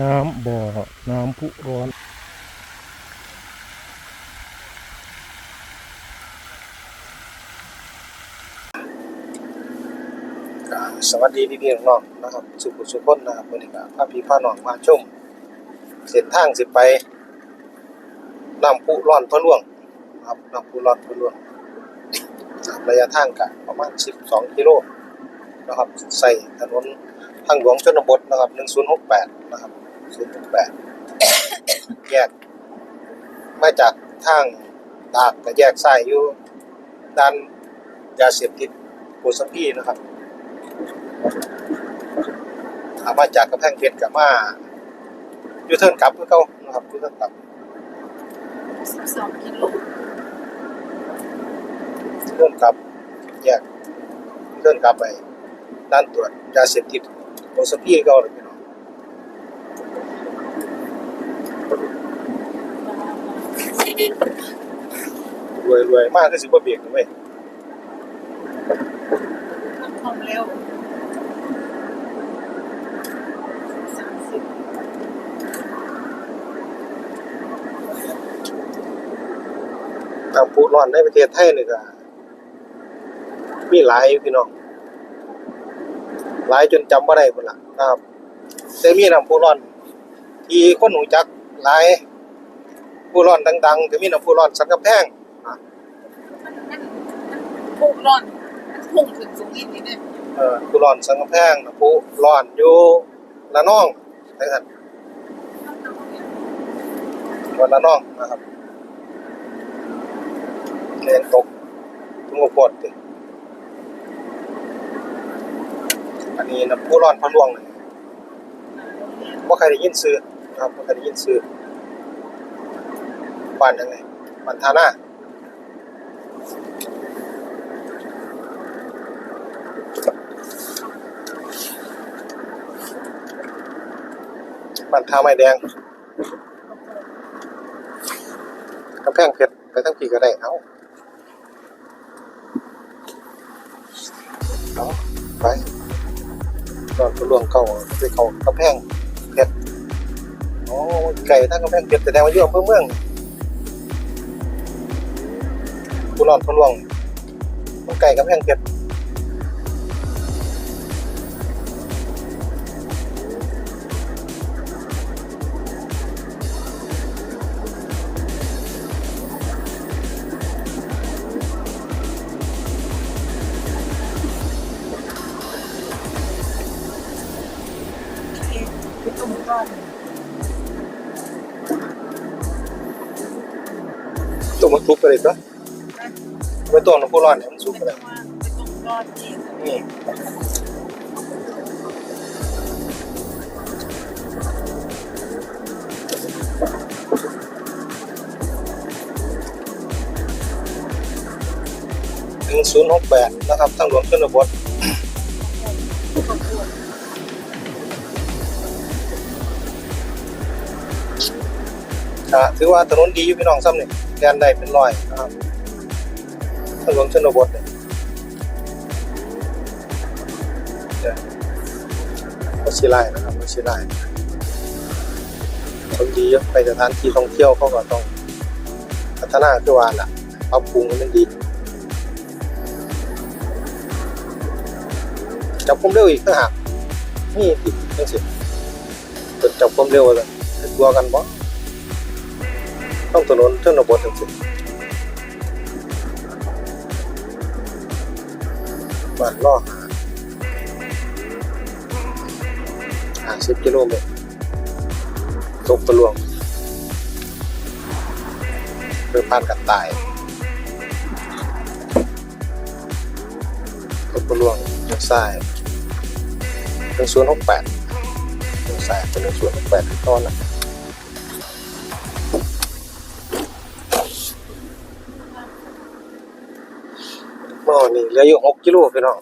น้ำบ่อ น้ำพุร้อนสวัสดีพี่พี่น้องๆนะครับ สุขุสุขคนนะครับวันนี้ก็พพี่พาน้องมาชมเส้นทางสิไปน้ำพุร้อนพะล่วงนะครับน้ำพุร้อนพะล่วงระยะทางก็ประมาณ 12 กิโลนะครับใส่ถนนทางหลวงชนบทนะครับ1068นะครับ 068แยก มาจากทางตากก็แยกซ้ายอยู่ด้านยาเสพติดโกสัมพีนะครับอามาจากกำแพงเพชรกับมาอยู่เทิร์นกลับคือเก่านะครับอยู่เทิร์นกลับ12กิโลเทิร์นกลับแยกเทิร์นกลับไปด้านตรวจยาเสพติดโอสพีเก่าเลยพี่น้อง รวยรวยมากก็สิบ่เบรกนะเว้ยมันความเร็ว30น้ำพุร้อนในประเทศไทยนี่ก็มีหลายอยู่พี่น้อง หลายจนจำบ่ได้พุ่นล่ะนะครับแต่มีน้ำพุร้อน ที่คนหูจักหลาย ผู้ร้อนดังๆก็มีน้ำพุร้อนสันกำแพงพุ่งร้อนพุ่งถึงสูงอีกนิดนึงเออผู้ร้อนสันกำแพงน้ำพุร้อนอยู่ละนองจังซั่นวันละนองนะครับเรียนตกทุ่งโพดติอันนี้น้ำพุร้อนพะลวงนี่บ่าใครได้ยินชื่อนะครับบ่าใครได้ยินชื่อ บ้านจังไดบ้านทานาบ้านท่าไม้แดงกำแพงเพชรไปทั้งพี่ก็ได้เอ้าเอาไปตอนพะลวงเข้าไปเข้ากำแพงเพชรอ๋อไก่ทั้งกำแพงเพชรแสดงว่าอยู่อำเภอเมือง ผู้รอดพะลวงมันไก่กำแพงเพชรไปตรงร้อนตัวมันทุบไปเลยตัว ไม่ตัวน้ำผู้ร้อนเนี่ยมันสุกเลยงว่าไปตรงร้อนนี่นี่หนึ่งศูนย์หกแปดนะครับทางหลวงชนบทอะถือว่าถนนดีอยู่พี่น้องซ้ำนี่แกนได้เป็นร้อยนะครับ ทางหลวงชนบทเนี่ยเดี๋ยวชิไลนะครับวชิไลคนดีเยอะไปสถานที่ท่องเที่ยวเขาก็ต้องพัฒนาคือว่าล่ะปรับปรุงให้มันดีจับความเร็วอีกต่างหากนี่อีกจังสิจนจับความเร็วเลยกลัวกันบ่ต้องถนนชนบทจังสิบานล่อหาหาสิบกิโลเมตรตกตะลวงเพื่อผ่านกันตายตกตะลวงเลี้ยวซ้ายหนึ่งศูนย์หกแปดเลี้ยวซ้ายเป็นหนึ่งศูนย์หกแปดตอนนะ อ๋อนี่เหลืออยู่หกกิโลพี่น้อง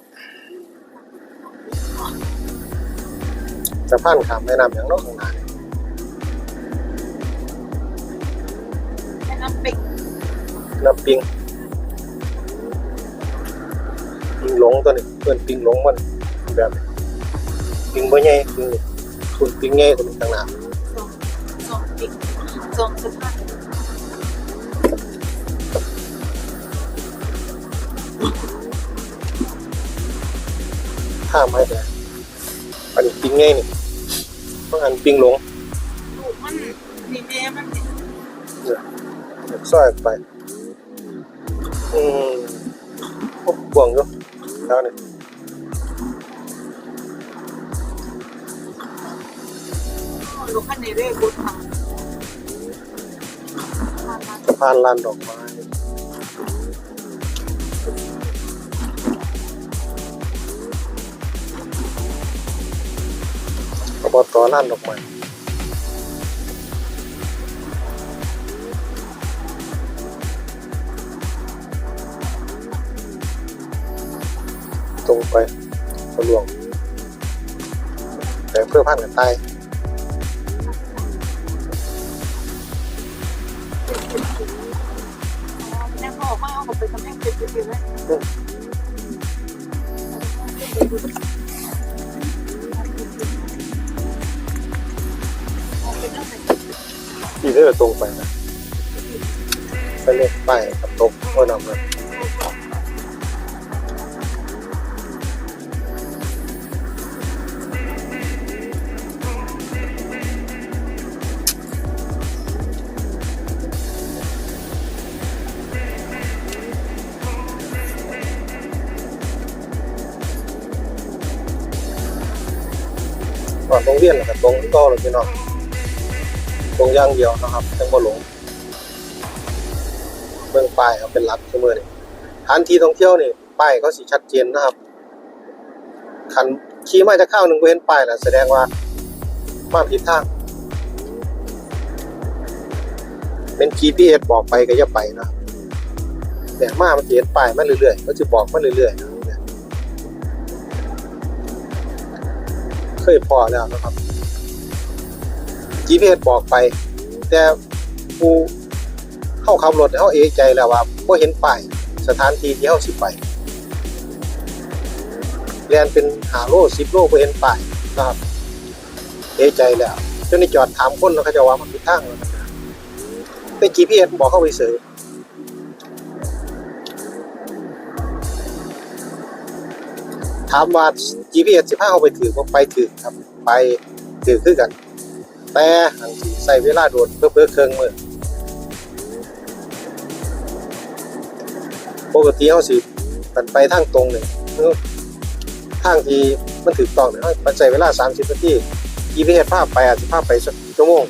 สะพานข้ามแม่น้ำอย่างโน้นข้างหน้านี่แม่น้ำปิงน้ำปิงปิงหลงตัวนี้เพื่อนปิงหลงมันแบบนี้ปิงบ่ใหญ่คือคุณปิงใหญ่ตัวนี้ต่างหน้าอีกสองสะพาน ข้ามให้แดงอันนี้ปิงไงนี่เพราะอันปิงหลงลูกมันนี่แม่มันนี่เดี๋ยวซอยไป อืมโอ้บ่วงอยู่แล้วนี่ลูกคันนี้ได้บุญทางสะพานลานดอกไม้ บตลานดอกไม้ตรงไปทะลวงแต่เพื่อพันกันตายแม่พ่อมาเอาไปทำให้เป็นเป็นไหม ที่ได้แตรงไปนะไปเล่นป้ายกับตกก็นำเลยก่อนตรงเวียนแล้วกับตรงก็เลยพี่น้อง ตรงย่างเดียวนะครับจังบ่หลงเบื้องป้ายเขาเป็นหลักเสมอนี่สถานที่ท่องเที่ยวนี่ป้ายเขาสิชัดเจนนะครับคันขี่มาจะเข้าหนึ่งก็เห็นป้ายแล้วแสดงว่ามาผิดทางเป็น GPS บอกไปก็อย่าไปนะครับเนี่ยมามันเห็นป้ายมาเรื่อยๆก็จะบอกมาเรื่อยๆเคยพอแล้วนะครับ GPS บอกไป แต่ผู้เข้าขับรถเขาเอะใจแล้วว่าบ่เห็นป้ายสถานที่ที่เขาสิไปเรียนเป็นหาโลสิบโลบ่เห็นป้ายนะครับเอะใจแล้วจนได้จอดถามคนแล้วเขาจะว่ามันผิดทางแล้วนะแต่ GPS บอกเข้าไปเสยถามว่า GPS สิพาเขาไปถือบ่ไปถือครับ ไปถือคือกัน แต่หังสิใส่เวลาโดดเพื่อเพื่อเครื่องมือปกติเขาสิมันไปทางตรงเนี่ยทางที่มันถูกต้องเนี่ยมันใช้เวลา 30นาที GPS ภาพไปอาจจะภาพไปสักชั่วโมง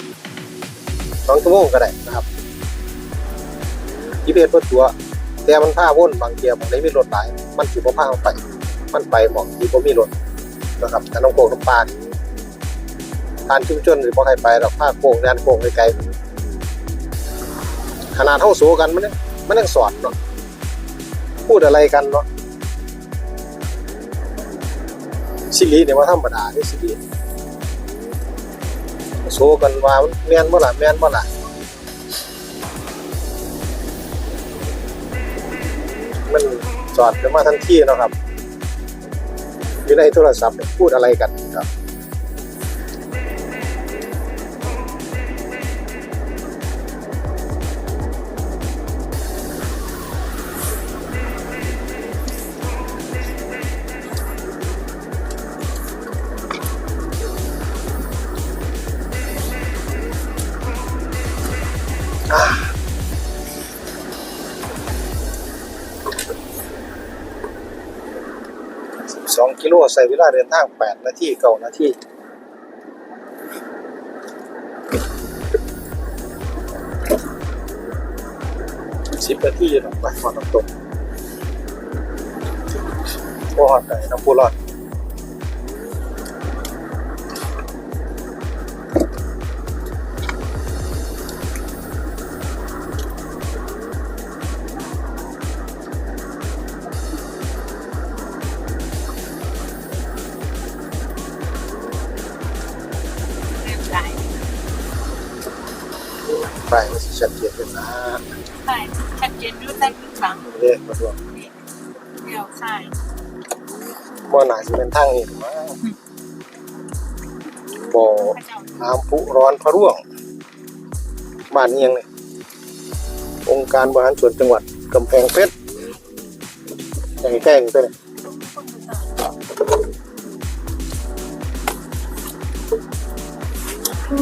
สองชั่วโมงก็ได้นะครับ GPS เพื่อตัว แต่มันพาว่นบางเทียร์บางไหนมีรถหลาย มันสิบ่พาเราไป มันไปหมองที่บ่มีรถนะครับแต่น้องโกงน้ำปลานี่ ทานชุมชนหรือบ่ใครไปหรอกภาคโป่งแดนโป่งไกลๆขนาดเท่าสูกันมันยังมันยังสอนเนาะพูดอะไรกันเนาะสิริเนี่ยว่าธรรมดาที่สิริโซกันว่ามันแม่นบ่ล่ะแม่นบ่ล่ะมันสอดกันมาทันทีเนาะครับ อยู่ในโทรศัพท์เนี่ยพูดอะไรกันครับ สองกิโลใส่เวลาเดินทางแปดนาทีเก้านาทีสิบนาทีหรอกไปหอดน้ำตกโอ้หอดไหนน้ำพูรอด ไปมันสิชัดเจนเลยนะใช่ชัดเจนรู้ได้ทุกครั้งเรียกมาด้วยเดียวใช่บ่หนาสิเป็นทางนี้หรอกมั้งบ่อพระเจ้าน้ำพุร้อนพระร่วง บ้านนี้ยังไงองค์การบริหารส่วนจังหวัดกำแพงเพชรใหญ่แก้งไปเลย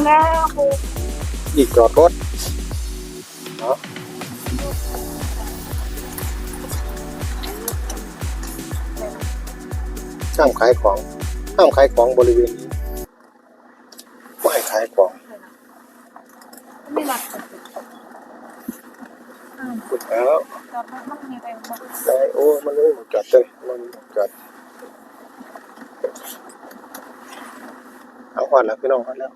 หน้าปู อีกจอดรถเนาะห้ามขายของห้ามขายของบริเวณนี้ไม่ขายของไม่หลักสุดแล้วจอดมันมีแรงมากได้โอ้มันไม่หมดจัดเลยมันหมดจัดเอาก่อนแล้วพี่น้องก่อนแล้ว